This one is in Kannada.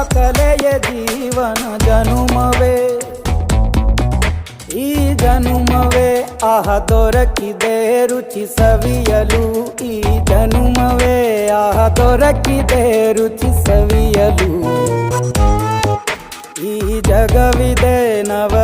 ಕಲೆಯ ಜೀವನ ಜನುಮವೇ ಈ ಜನುಮವೇ ಆಹ ದೊರಕಿದೆ ರುಚಿ ಸವಿಯಲು ಈ ಜನುಮವೇ ಆಹ ದೊರಕಿದೆ ರುಚಿ ಸವಿಯಲು ಈ ಜಗವಿದೆ ನವ